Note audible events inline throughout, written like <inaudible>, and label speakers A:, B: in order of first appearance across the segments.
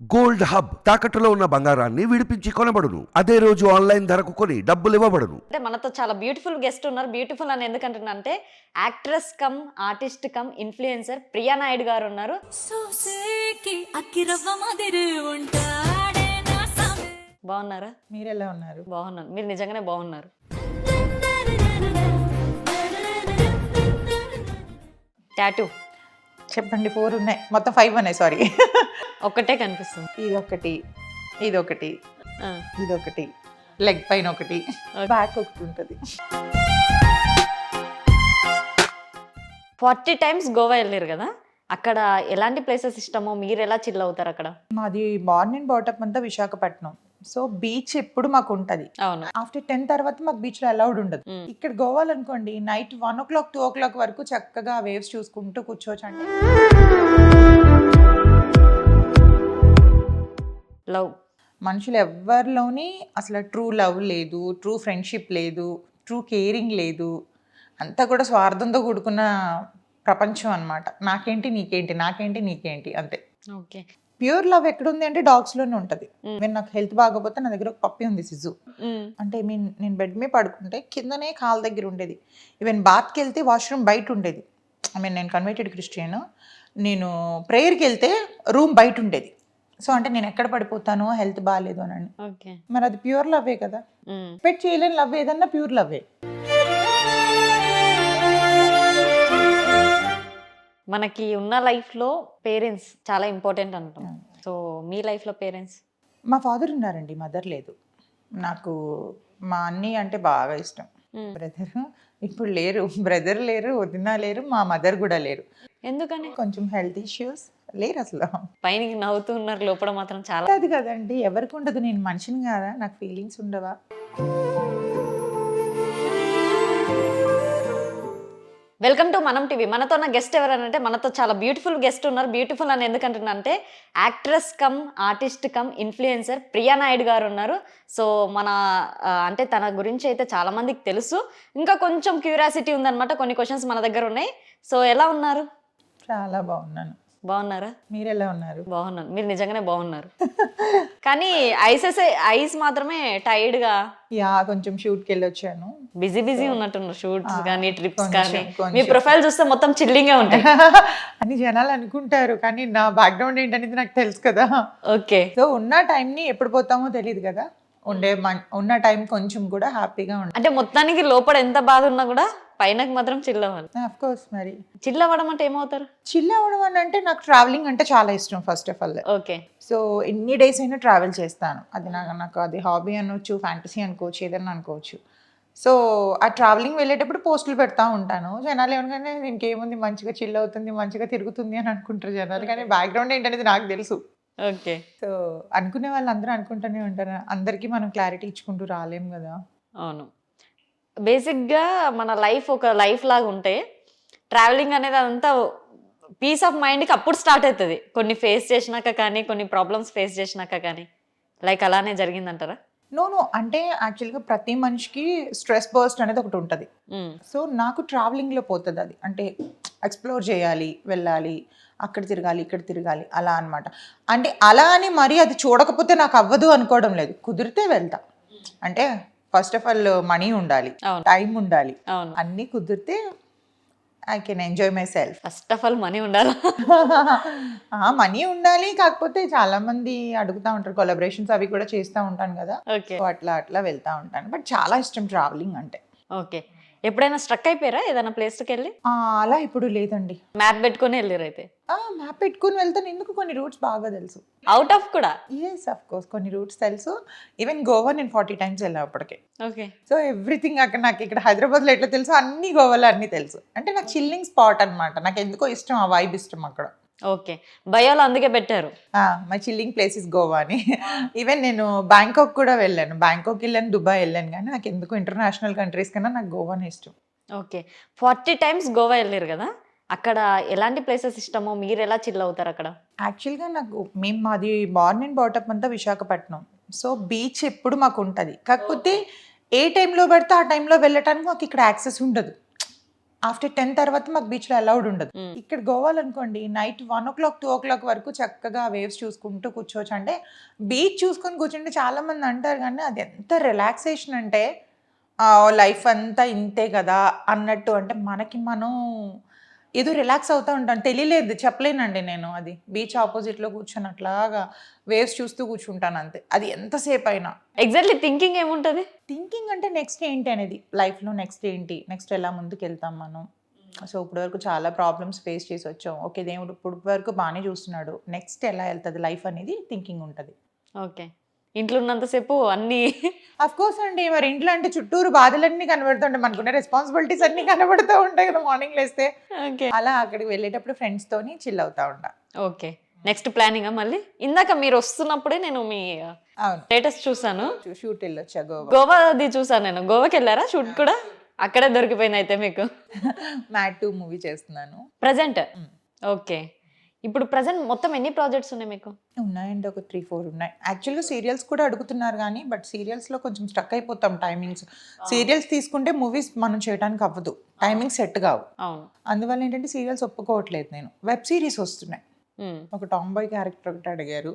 A: Gold hub తాకట్టులో ఉన్న బంగారాన్ని విడిపించి కొనబడును. అదే రోజు ఆన్లైన్ ధరకు కొని డబ్బులు ఇవ్వబడును.
B: అంటే మనతో చాలా బ్యూటిఫుల్ గెస్ట్ ఉన్నారు. బ్యూటిఫుల్ అని ఎందుకంటున్నా అంటే actress cum artist cum influencer Priya Naidu garu ఉన్నారు. బాగున్నారా?
C: మీరు ఎలా ఉన్నారు?
B: బాగున్నాను. మీరు నిజంగానే బాగున్నారు. టాటూ
C: చెప్పండి ఫోర్ ఉన్నాయి. మొత్తం ఫైవ్ ఉన్నాయి సారీ
B: ఒక్కటే కనిపిస్తుంది.
C: ఇదొకటి ఇదొకటి
B: ఆ,
C: ఇదొకటి లెగ్ పైన ఒకటి బ్యాక్ ఒకటి ఉంటుంది.
B: ఫార్టీ టైమ్స్ గోవా వెళ్ళారు కదా? అక్కడ ఎలాంటి ప్లేసెస్ ఇష్టమో? మీరు ఎలా చిల్ అవుతారు అక్కడ?
C: మాది అండ్ బాటప్ అంతా విశాఖపట్నం. సో బీచ్ ఎప్పుడు మాకు ఉంటది
B: అవును.
C: ఆఫ్టర్ టెన్ తర్వాత మాకు బీచ్లో అలౌడ్ ఉండదు. ఇక్కడ గోవాలో అనుకోండి night one o'clock two o'clock వరకు చక్కగా వేవ్స్ చూసుకుంటూ కూర్చోవచ్చు అంటే
B: లవ్.
C: మనుషులు ఎవ్వరిలోని అసలు ట్రూ లవ్ లేదు ట్రూ ఫ్రెండ్షిప్ లేదు ట్రూ కేరింగ్ లేదు. అంతా కూడా స్వార్థంతో కూడుకున్న ప్రపంచం అన్నమాట. నాకేంటి నీకేంటి నాకేంటి నీకేంటి అంతే.
B: ఓకే.
C: ప్యూర్ లవ్ ఎక్కడుంది అంటే dogs లోనే ఉంటుంది. నేను నాకు హెల్త్ బాగోపోతే నా దగ్గర ఒక పప్పి ఉంది సిజు. అంటే మీన్ నేను బెడ్ మీద పడుకుంటే కిందనే కాళ్ళ దగ్గర ఉండేది. ఈవెన్ బాత్కి వెళ్తే వాష్రూమ్ బయట ఉండేది. ఐ మీన్ నేను కన్వర్టెడ్ క్రిస్టియన్ నేను ప్రేయర్కి వెళ్తే రూమ్ బయట ఉండేది. సో అంటే నేను ఎక్కడ పడిపోతానో హెల్త్ బాగాలేదు అని. మరి అది ప్యూర్ లవ్వే కదా. ఎక్స్పెక్ట్ చేయలేని లవ్ ఏదన్నా ప్యూర్ లవ్వే
B: మనకి ఉన్న లైఫ్లో పేరెంట్స్ చాలా ఇంపార్టెంట్ అంటాం. సో మీ లైఫ్లో పేరెంట్స్?
C: మా ఫాదర్ ఉన్నారండి మదర్ లేదు. నాకు మా అన్నీ అంటే బాగా ఇష్టం. బ్రదర్ ఇప్పుడు లేరు బ్రదర్ లేరు వదిన లేరు మా మదర్ కూడా లేరు.
B: ఎందుకని?
C: కొంచెం హెల్త్ ఇష్యూస్ లేరు అసలు.
B: పైన నవ్వుతూ ఉన్నారు లోపల మాత్రం చాలా
C: అది కదండి ఎవరికి ఉండదు నేను మనిషిని కాదా? నాకు ఫీలింగ్స్ ఉండవా?
B: వెల్కమ్ టు మనం టీవీ మనతో ఉన్న గెస్ట్ ఎవరనంటే మనతో చాలా బ్యూటిఫుల్ గెస్ట్ ఉన్నారు. బ్యూటిఫుల్ అని ఎందుకంటున్నా అంటే actress cum artist cum influencer Priya Naidu garu ఉన్నారు. సో మన అంటే తన గురించి అయితే చాలా మందికి తెలుసు. ఇంకా కొంచెం క్యూరియాసిటీ ఉందన్నమాట. కొన్ని క్వశ్చన్స్ మన దగ్గర ఉన్నాయి. సో ఎలా ఉన్నారు?
C: చాలా బాగున్నాను.
B: బాగున్నారా?
C: మీరు ఎలా ఉన్నారు?
B: బాగున్నాను. మీరు నిజంగానే బాగున్నారు. కానీ ఐసెస్ ఐస్ మాత్రమే టైర్డ్గా
C: యా కొంచెం షూట్కి వెళ్ళి వచ్చాను
B: బిజీ బిజీ ఉన్నట్టున్నారు షూట్స్ కానీ ట్రిప్స్ కానీ. మీ ప్రొఫైల్ చూస్తే మొత్తం చిల్లింగే ఉంటాయి. <laughs>
C: అని జనాలు అనుకుంటారు కానీ నా బ్యాక్గ్రౌండ్ ఏంటనేది నాకు తెలుసు కదా.
B: ఓకే.
C: సో ఉన్న టైంని ఎప్పుడు పోతామో తెలియదు కదా. ఉండే ఉన్న టైం కొంచెం కూడా హ్యాపీగా ఉంటుంది
B: అంటే మొత్తానికి లోపల ఎంత బాధ ఉన్నా కూడా పైనకి మాత్రం చిల్ అవ్వాలి
C: కోర్స్ మరి.
B: చిల్ అవ్వడం అంటే ఏమవుతారు?
C: చిల్ అవ్వడం అని అంటే నాకు ట్రావెలింగ్ అంటే చాలా ఇష్టం first of all
B: okay.
C: So ఎన్ని డేస్ అయినా ట్రావెల్ చేస్తాను. అది నాకు నాకు అది హాబీ అనొచ్చు ఫ్యాంటసీ అనుకోవచ్చు ఏదైనా అనుకోవచ్చు. సో ఆ ట్రావెలింగ్ వెళ్ళేటప్పుడు పోస్టులు పెడతా ఉంటాను. జనాలు ఏమనగానే ఇంకేముంది? మంచిగా చిల్ అవుతుంది మంచిగా తిరుగుతుంది అని అనుకుంటారు జనాలు. కానీ బ్యాక్గ్రౌండ్ ఏంటనేది నాకు తెలుసు.
B: ఓకే.
C: సో అనుకునే వాళ్ళు అందరూ అనుకుంటూనే ఉంటారు. అందరికీ మనం క్లారిటీ ఇచ్చుకుంటూ రాలేం కదా.
B: అవును. బేసిక్గా మన లైఫ్ ఒక లైఫ్ లాగా ఉంటే ట్రావెలింగ్ అనేది అదంతా పీస్ ఆఫ్ మైండ్కి అప్పుడు స్టార్ట్ అవుతుంది. కొన్ని ఫేస్ చేసినాక కానీ కొన్ని ప్రాబ్లమ్స్ ఫేస్ చేసినాక కానీ. లైక్ అలానే జరిగిందంటారా?
C: No no. అంటే యాక్చువల్గా ప్రతి మనిషికి స్ట్రెస్ బర్స్ట్ అనేది ఒకటి ఉంటుంది. సో నాకు ట్రావెలింగ్లో పోతుంది అది అంటే ఎక్స్ప్లోర్ చేయాలి వెళ్ళాలి అక్కడ తిరగాలి ఇక్కడ తిరగాలి అలా అన్నమాట. అంటే అలా అని మరీ అది చూడకపోతే నాకు అవ్వదు అనుకోవడం లేదు. కుదిరితే వెళ్తా. అంటే ఫస్ట్ ఆఫ్ ఆల్ మనీ ఉండాలి. టైం ఉండాలి. అన్నీ కుదిరితే I can enjoy myself
B: first of all money ఉండాలి
C: మనీ ఉండాలి కాకపోతే చాలా మంది అడుగుతా ఉంటారు కొలబరేషన్స్ అవి కూడా చేస్తూ ఉంటాను కదా. సో అట్లా అట్లా వెళ్తా ఉంటాను. బట్ చాలా ఇష్టం ట్రావెలింగ్ అంటే.
B: ఓకే ఎప్పుడైనా స్ట్రక్ అయిపోయారా ఏదైనా ప్లేస్కి వెళ్ళి
C: అలా ఇప్పుడు లేదండి.
B: మ్యాప్ పెట్టుకొని వెళ్ళారు అయితే
C: మ్యాప్ పెట్టుకుని వెళ్తాను. ఎందుకు? కొన్ని రూట్స్ బాగా తెలుసు.
B: అవుట్ ఆఫ్ కూడా?
C: ఎస్ అఫ్ కోర్స్ కొన్ని రూట్స్ తెలుసు. ఈవెన్ గోవా నేను ఫార్టీ టైమ్స్ వెళ్ళా అప్పటికే.
B: ఓకే.
C: సో ఎవ్రీథింగ్ అక్కడ నాకు ఇక్కడ హైదరాబాద్లో ఎట్లా తెలుసు అన్ని గోవాలో అన్ని తెలుసు. అంటే నాకు చిల్లింగ్ స్పాట్ అన్నమాట. నాకు ఎందుకో ఇష్టం ఆ వైబ్ ఇష్టం అక్కడ.
B: ఓకే. బయోలో అందుకే పెట్టారు.
C: My chilling place is Goa అని. ఈవెన్ నేను బ్యాంకాక్ కూడా వెళ్ళాను. బ్యాంకాక్ వెళ్ళాను దుబాయ్ వెళ్ళాను కానీ నాకు ఎందుకు ఇంటర్నేషనల్ కంట్రీస్ కన్నా నాకు గోవానే ఇష్టం.
B: ఓకే. ఫార్టీ టైమ్స్ గోవా వెళ్ళారు కదా? అక్కడ ఎలాంటి ప్లేసెస్ ఇష్టమో? మీరు ఎలా చిల్ అవుతారు అక్కడ?
C: యాక్చువల్గా నాకు మేము మాది బార్న్ అండ్ బాటప్ అంతా విశాఖపట్నం. సో బీచ్ ఎప్పుడు మాకు ఉంటుంది. కాకపోతే ఏ టైంలో పడితే ఆ టైంలో వెళ్ళటానికి మాకు ఇక్కడ యాక్సెస్ ఉండదు. ఆఫ్టర్ టెన్ తర్వాత మాకు బీచ్లో అలౌడ్ ఉండదు. ఇక్కడ గోవాలో అనుకోండి night one o'clock two o'clock వరకు చక్కగా వేవ్స్ చూసుకుంటూ కూర్చోవచ్చు. అంటే బీచ్ చూసుకొని కూర్చుంటే చాలా మంది అంటారు కానీ అది ఎంత రిలాక్సేషన్ అంటే లైఫ్ అంతా ఇంతే కదా అన్నట్టు. అంటే మనకి మనం ఏదో రిలాక్స్ అవుతూ ఉంటాను. తెలియలేదు చెప్పలేనండి నేను అది. బీచ్ ఆపోజిట్లో కూర్చొని అట్లాగా వేవ్స్ చూస్తూ కూర్చుంటాను అంతే. అది ఎంతసేపు అయినా.
B: ఎగ్జాక్ట్లీ థింకింగ్ ఏముంటది?
C: థింకింగ్ అంటే నెక్స్ట్ ఏంటి అనేది. లైఫ్లో నెక్స్ట్ ఏంటి? నెక్స్ట్ ఎలా ముందుకు వెళ్తాం మనం? సో ఇప్పటి వరకు చాలా ప్రాబ్లమ్స్ ఫేస్ చేసి వచ్చాం. ఓకే దేవుడు ఇప్పుడు వరకు బాగానే చూస్తున్నాడు. నెక్స్ట్ ఎలా వెళ్తుంది? లైఫ్ అనేది థింకింగ్ ఉంటుంది.
B: ఓకే ఇంట్లో ఉన్నంతసేపు అన్ని
C: అఫ్ కోర్స్ అండి మరి ఇంట్లో అంటే చుట్టూరు బాధలన్నీ కనబడుతుంటాయి మనకున్న రెస్పాన్సిబిలిటీస్ అన్నీ కనబడుతూ ఉంటాయి కదా మార్నింగ్ లేస్తే. అలా అక్కడికి వెళ్ళేటప్పుడు ఫ్రెండ్స్ తోని చిల్ అవుతా ఉంటా.
B: ఓకే నెక్స్ట్ ప్లానింగ్ మళ్ళీ? ఇందాక మీరు వస్తున్నప్పుడే నేను మీ స్టేటస్ చూసాను
C: షూట్ వెళ్ళొచ్చా గోవా?
B: గోవాది చూసాను నేను. గోవాకి వెళ్ళారా? షూట్ కూడా? అక్కడే దొరికిపోయింది అయితే మీకు.
C: మ్యాట్ టూ మూవీ చేస్తున్నాను.
B: ప్రజెంట్ ఓకే ఇప్పుడు ప్రజెంట్ మొత్తం ఎన్ని ప్రాజెక్ట్స్ ఉన్నాయి మీకు?
C: ఉన్నాయండి ఒక త్రీ ఫోర్ ఉన్నాయి. యాక్చువల్గా సీరియల్స్ కూడా అడుగుతున్నారు కానీ బట్ సీరియల్స్లో కొంచెం స్టక్ అయిపోతాం టైమింగ్స్ సీరియల్స్ తీసుకుంటే మూవీస్ మనం చేయడానికి అవ్వదు. టైమింగ్ సెట్ కావు.
B: అవును.
C: అందువల్ల ఏంటంటే సీరియల్స్ ఒప్పుకోవట్లేదు నేను. వెబ్ సిరీస్ వస్తున్నాయి.
B: మ్మ్.
C: ఒక టామ్ బాయ్ క్యారెక్టర్ ఒకటి అడిగారు.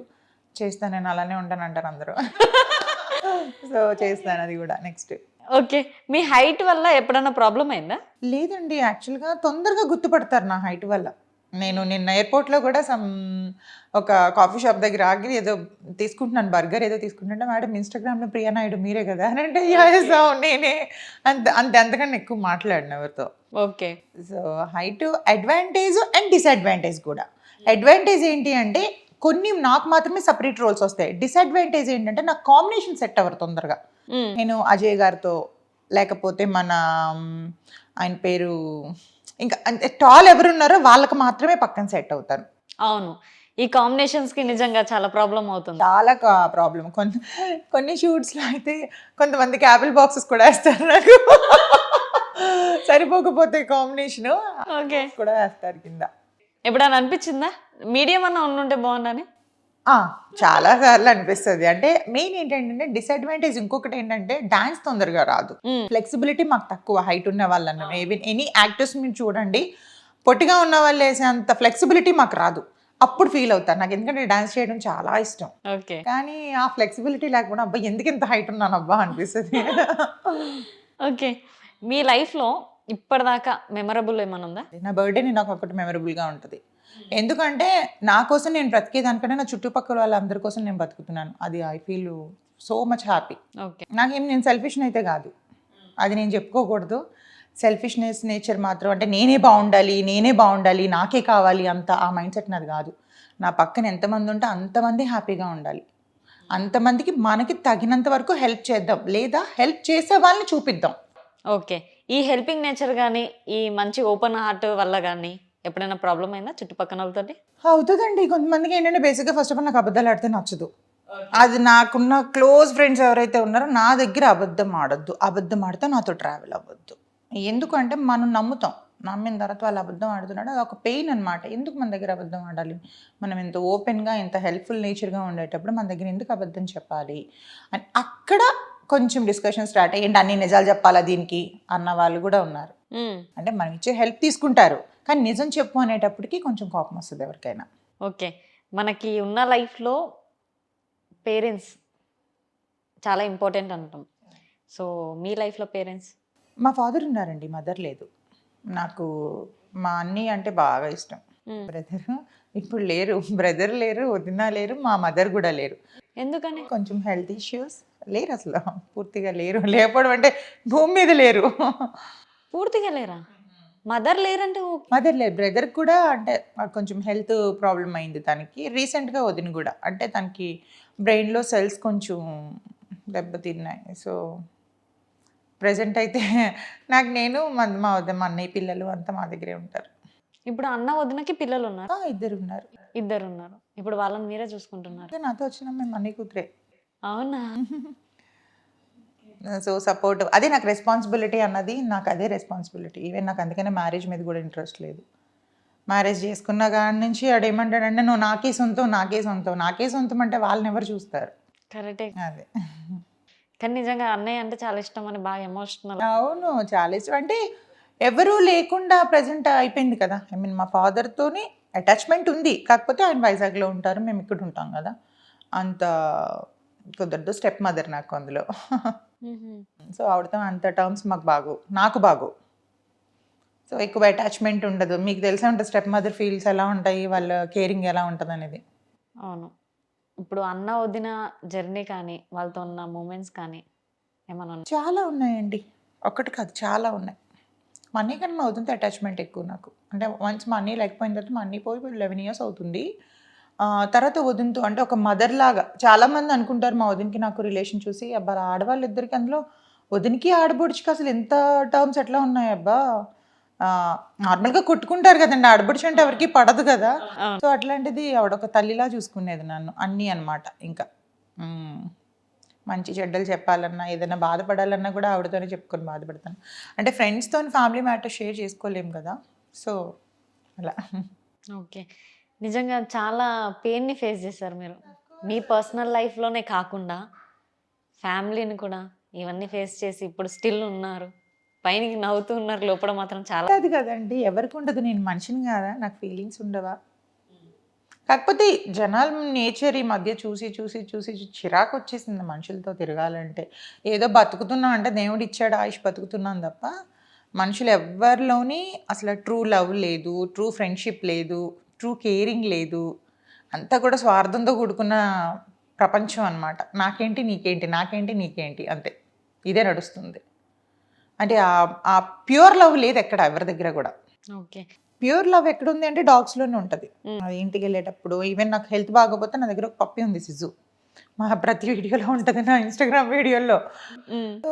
C: చేస్తాను నేను అలానే ఉంటాను అంటారు అందరూ. <laughs> సో చేస్తాను అది కూడా నెక్స్ట్
B: ఓకే మీ హైట్ వల్ల ఎప్పుడైనా ప్రాబ్లం అయిందా?
C: లేదండి యాక్చువల్గా తొందరగా గుర్తుపడతారు నా హైట్ వల్ల. నేను నిన్న ఎయిర్పోర్ట్లో కూడా సమ్ ఒక కాఫీ షాప్ దగ్గర ఆగి ఏదో తీసుకుంటున్నాను బర్గర్ ఏదో తీసుకుంటుంటే మేడం ఇన్స్టాగ్రామ్లో ప్రియా నాయుడు మీరే కదా అని అంటే "Yes, అవును, నేనే. అంత అంత అంతకన్నా ఎక్కువ మాట్లాడిన ఎవరితో.
B: Okay
C: so height advantage and disadvantage కూడా. అడ్వాంటేజ్ ఏంటి అంటే కొన్ని నాకు మాత్రమే సపరేట్ రోల్స్ వస్తాయి. డిసడ్వాంటేజ్ ఏంటంటే నాకు కాంబినేషన్ సెట్ అవ్వరు తొందరగా.
B: మ్మ్.
C: నేను అజయ్ గారితో లేకపోతే మన ఆయన పేరు ఇంకా అంటే టాల్ ఎవరున్నారో వాళ్ళకి మాత్రమే పక్కన సెట్ అవుతాను
B: అవును. ఈ కాంబినేషన్స్కి నిజంగా చాలా ప్రాబ్లం అవుతుంది.
C: చాలా ప్రాబ్లం కొన్ని కొన్ని షూట్స్లో అయితే కొంతమంది క్యాబిల్ బాక్సెస్ కూడా వేస్తారు నాకు. సరిపోకపోతే కాంబినేషన్
B: ఓకే.
C: కూడా వేస్తారు కింద.
B: ఎప్పుడైనా అనిపించిందా? మీడియం అన్న ఉండుంటే బాగుందని
C: ఆ, చాలా సార్లు అనిపిస్తుంది. అంటే మెయిన్ ఏంటంటే డిసడ్వాంటేజ్ ఇంకొకటి ఏంటంటే డాన్స్ తొందరగా రాదు. ఫ్లెక్సిబిలిటీ మాకు తక్కువ హైట్ ఉన్న వాళ్ళన్న. ఈవెన్ ఎనీ యాక్టర్స్ మీరు చూడండి పొట్టిగా ఉన్న వాళ్ళు వేసే అంత ఫ్లెక్సిబిలిటీ మాకు రాదు. అప్పుడు ఫీల్ అవుతాను నాకు ఎందుకంటే డాన్స్ చేయడం చాలా ఇష్టం.
B: ఓకే.
C: కానీ ఆ ఫ్లెక్సిబిలిటీ లేకుండా అబ్బా ఎందుకు ఇంత హైట్ ఉన్నాను అబ్బా అనిపిస్తుంది.
B: ఓకే. మీ లైఫ్లో ఇప్పటిదాకా మెమరబుల్ ఏమైనా ఉందా?
C: నా బర్త్డే నాకు ఒకటి మెమరబుల్గా ఉంటుంది. ఎందుకంటే నా కోసం నేను బ్రతికేదానికంటే నా చుట్టుపక్కల వాళ్ళందరి కోసం నేను బతుకుతున్నాను. అది I feel so much happy
B: okay
C: నాకేం నేను సెల్ఫిష్ అయితే కాదు. అది నేను చెప్పుకోకూడదు. సెల్ఫిష్నెస్ నేచర్ మాత్రం అంటే నేనే బాగుండాలి నేనే బాగుండాలి నాకే కావాలి అంత ఆ మైండ్ సెట్ నాది కాదు. నా పక్కన ఎంతమంది ఉంటే అంతమంది హ్యాపీగా ఉండాలి. అంతమందికి మనకి తగినంత వరకు హెల్ప్ చేద్దాం. లేదా హెల్ప్ చేసే వాళ్ళని చూపిద్దాం.
B: ఓకే ఈ హెల్పింగ్ నేచర్ కానీ ఈ మంచి ఓపెన్ హార్ట్ వల్ల కానీ ఎప్పుడైనా ప్రాబ్లం అయిందా చుట్టుపక్కల వాళ్ళతోటి
C: అవుతుందండి. కొంతమందికి ఏంటంటే బేసిక్గా ఫస్ట్ ఆఫ్ ఆల్ నాకు అబద్ధాలు ఆడితే నచ్చదు. అది నాకున్న క్లోజ్ ఫ్రెండ్స్ ఎవరైతే ఉన్నారో నా దగ్గర అబద్ధం ఆడొద్దు. అబద్ధం ఆడితే నాతో ట్రావెల్ అవ్వద్దు. ఎందుకంటే మనం నమ్ముతాం. నమ్మిన తర్వాత వాళ్ళు అబద్ధం ఆడుతున్నాడు. అది ఒక పెయిన్ అనమాట ఎందుకు మన దగ్గర అబద్ధం ఆడాలి? మనం ఎంత ఓపెన్గా ఎంత హెల్ప్ఫుల్ నేచర్గా ఉండేటప్పుడు మన దగ్గర ఎందుకు అబద్ధం చెప్పాలి? అని అక్కడ కొంచెం డిస్కషన్ స్టార్ట్ అయ్యండి అన్ని నిజాలు చెప్పాలా దీనికి? అన్న వాళ్ళు కూడా ఉన్నారు. అంటే మనం ఇచ్చే హెల్ప్ తీసుకుంటారు. కానీ నిజం చెప్పు అనేటప్పటికి కొంచెం కోపం వస్తుంది ఎవరికైనా.
B: ఓకే. మనకి ఉన్న లైఫ్లో పేరెంట్స్ చాలా ఇంపార్టెంట్ అంటాం సో మీ లైఫ్లో పేరెంట్స్?
C: మా ఫాదర్ ఉన్నారండి మదర్ లేదు. నాకు మా అన్నీ అంటే బాగా ఇష్టం. బ్రదర్ ఇప్పుడు లేరు బ్రదర్ లేరు వదిన లేరు మా మదర్ కూడా లేరు.
B: ఎందుకని?
C: కొంచెం హెల్త్ ఇష్యూస్ లేరు అసలు పూర్తిగా లేరు లేకపోవడం అంటే భూమి మీద లేరు.
B: పూర్తిగా లేరా? మదర్ లేరంటే
C: మదర్ లేరు బ్రదర్ కూడా అంటే కొంచెం హెల్త్ ప్రాబ్లం అయింది తనకి. రీసెంట్గా వదిన కూడా. అంటే తనకి బ్రెయిన్లో సెల్స్ కొంచెం దెబ్బతిన్నాయి. సో ప్రజెంట్ అయితే నాకు నేను మా మా వద్ద మా అన్నయ్య పిల్లలు అంతా మా దగ్గరే ఉంటారు.
B: ఇప్పుడు అన్న వదినకి పిల్లలు ఉన్నారు
C: ఇద్దరు ఉన్నారు
B: ఇద్దరు ఉన్నారు ఇప్పుడు వాళ్ళని మీరే చూసుకుంటున్నారు.
C: నాతో వచ్చిన మేము అన్నయ్య కూతురే.
B: అవునా?
C: సో సపోర్ట్ అదే నాకు రెస్పాన్సిబిలిటీ అన్నది నాకు అదే రెస్పాన్సిబిలిటీ ఈవెన్ నాకు అందుకనే మ్యారేజ్ మీద కూడా ఇంట్రెస్ట్ లేదు. మ్యారేజ్ చేసుకున్న కాడి నుంచి ఆడు ఏమంటాడంటే నువ్వు నాకే సొంతం నాకే సొంతం నాకే సొంతం అంటే వాళ్ళని ఎవరు చూస్తారు?
B: కరెక్టే.
C: అదే.
B: కానీ నిజంగా అన్నయ్య అంటే చాలా ఇష్టం అని బాగా ఎమోషనల్
C: అవును చాలా ఇష్టం. అంటే ఎవరూ లేకుండా ప్రజెంట్ అయిపోయింది కదా. ఐ మీన్ మా ఫాదర్తోని అటాచ్మెంట్ ఉంది. కాకపోతే ఆయన వైజాగ్లో ఉంటారు మేము ఇక్కడ ఉంటాం కదా. అంత కుదరదు స్టెప్ మదర్ నాకు అందులో. సో ఆవిడతో అంత టర్మ్స్ మాకు బాగు నాకు బాగు. సో ఎక్కువ అటాచ్మెంట్ ఉండదు. మీకు తెలిసే ఉంటుంది స్టెప్ మదర్ ఫీల్స్ ఎలా ఉంటాయి వాళ్ళ కేరింగ్ ఎలా ఉంటుంది అనేది.
B: అవును. ఇప్పుడు అన్న వదిన జర్నీ కానీ వాళ్ళతో ఉన్న మూమెంట్స్ కానీ ఏమన్నా?
C: చాలా ఉన్నాయండి. ఒకటి కాదు చాలా ఉన్నాయి. మనీ కన్నా మా వదినతో అటాచ్మెంట్ ఎక్కువ నాకు. అంటే వన్స్ మనీ లేకపోయిన తర్వాత మనీ పోయి లెవెన్ ఇయర్స్ అవుతుంది. తర్వాత వదినతో అంటే ఒక మదర్ లాగా చాలా మంది అనుకుంటారు మా వదినకి నాకు రిలేషన్ చూసి అబ్బా ఆడవాళ్ళు ఇద్దరికి అందులో వదినకి ఆడబొడుచుకి అసలు ఎంత టర్మ్స్ ఎట్లా ఉన్నాయి అబ్బా? నార్మల్గా కొట్టుకుంటారు కదండి ఆడబొడుచు అంటే ఎవరికి పడదు కదా. సో అట్లాంటిది ఆవిడ ఒక తల్లిలా చూసుకునేది నన్ను అన్నీ అన్నమాట ఇంకా. మంచి చెడ్డలు చెప్పాలన్నా ఏదైనా బాధపడాలన్నా కూడా ఆవిడతోనే చెప్పుకొని బాధపడతాను. అంటే ఫ్రెండ్స్తో ఫ్యామిలీ మ్యాటర్ షేర్ చేసుకోలేం కదా. సో అలా.
B: ఓకే. నిజంగా చాలా పెయిన్ని ఫేస్ చేశారు మీరు. మీ పర్సనల్ లైఫ్లోనే కాకుండా ఫ్యామిలీని కూడా ఇవన్నీ ఫేస్ చేసి ఇప్పుడు స్టిల్ ఉన్నారు. పైనకి నవ్వుతూ ఉన్నారు లోపల మాత్రం చాలా
C: అది కదండి. ఎవరికి ఉండదు. నేను మనిషిని కాదా? నాకు ఫీలింగ్స్ ఉండవా? కాకపోతే జనాల నేచర్ ఈ మధ్య చూసి చూసి చూసి చిరాకు వచ్చేసింది మనుషులతో తిరగాలంటే. ఏదో బతుకుతున్నాం అంటే దేవుడు ఇచ్చాడు ఆయుష్ బతుకుతున్నాం తప్ప మనుషులు ఎవ్వరిలోని అసలు ట్రూ లవ్ లేదు ట్రూ ఫ్రెండ్షిప్ లేదు. ట్రూ కేరింగ్ లేదు. అంతా కూడా స్వార్థంతో కూడుకున్న ప్రపంచం అన్నమాట. నాకేంటి నీకేంటి నాకేంటి నీకేంటి అంతే. ఇదే నడుస్తుంది. అంటే ఆ- ఆ ప్యూర్ లవ్ లేదు ఎక్కడ ఎవరి దగ్గర కూడా.
B: ఓకే.
C: ప్యూర్ లవ్ ఎక్కడ ఉంది అంటే డాగ్స్లోనే ఉంటది. అది ఇంటికి వెళ్ళేటప్పుడు ఈవెన్ నాకు హెల్త్ బాగోపోతే నా దగ్గర ఒక పప్పి ఉంది సిజు. మా ప్రతి వీడియోలో ఉంటుంది నా ఇన్స్టాగ్రామ్ వీడియోలో సో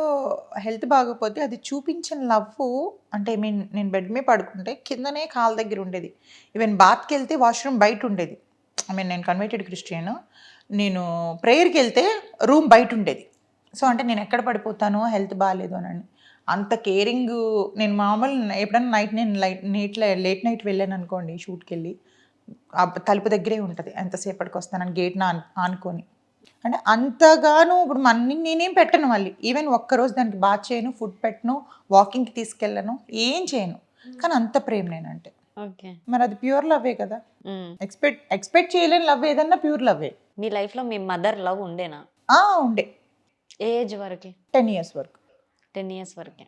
C: హెల్త్ బాగోపోతే అది చూపించిన లవ్ అంటే ఐ మీన్ నేను బెడ్ మీద పడుకుంటే కిందనే కాళ్ళ దగ్గర ఉండేది. ఈవెన్ బాత్కి వెళ్తే వాష్రూమ్ బయట ఉండేది. ఐ మీన్ నేను కన్వర్టెడ్ క్రిస్టియన్ నేను ప్రేయర్కి వెళ్తే రూమ్ బయట ఉండేది. సో అంటే నేను ఎక్కడ పడిపోతానో హెల్త్ బాగాలేదు అని. అంత కేరింగ్ నేను మామూలు ఎప్పుడైనా నైట్ నేను లైట్ నైట్ లేట్ నైట్ వెళ్ళాను అనుకోండి షూట్కి వెళ్ళి తలుపు దగ్గరే ఉంటుంది. ఎంతసేపటికి వస్తానని గేట్ నా ఆనుకొని. అంటే అంతగాను ఇప్పుడు మన నేనేం పెట్టను మళ్ళీ. ఈవెన్ ఒక్కరోజు దానికి బాత్ చేయను ఫుడ్ పెట్టను వాకింగ్కి తీసుకెళ్ళను ఏం చేయను. కానీ అంత ప్రేమ నేనంటే.
B: ఓకే.
C: మరి అది ప్యూర్ లవ్వే కదా. ఎక్స్పెక్ట్ ఎక్స్పెక్ట్ చేయలేని లవ్ ఏదన్నా ప్యూర్ లవ్వే.
B: మీ లైఫ్లో మీ మదర్ లవ్ ఉండేనా?
C: ఆ, ఉండే.
B: ఏజ్ వరకు?
C: టెన్ ఇయర్స్ వరకు.
B: టెన్ ఇయర్స్ వరకే.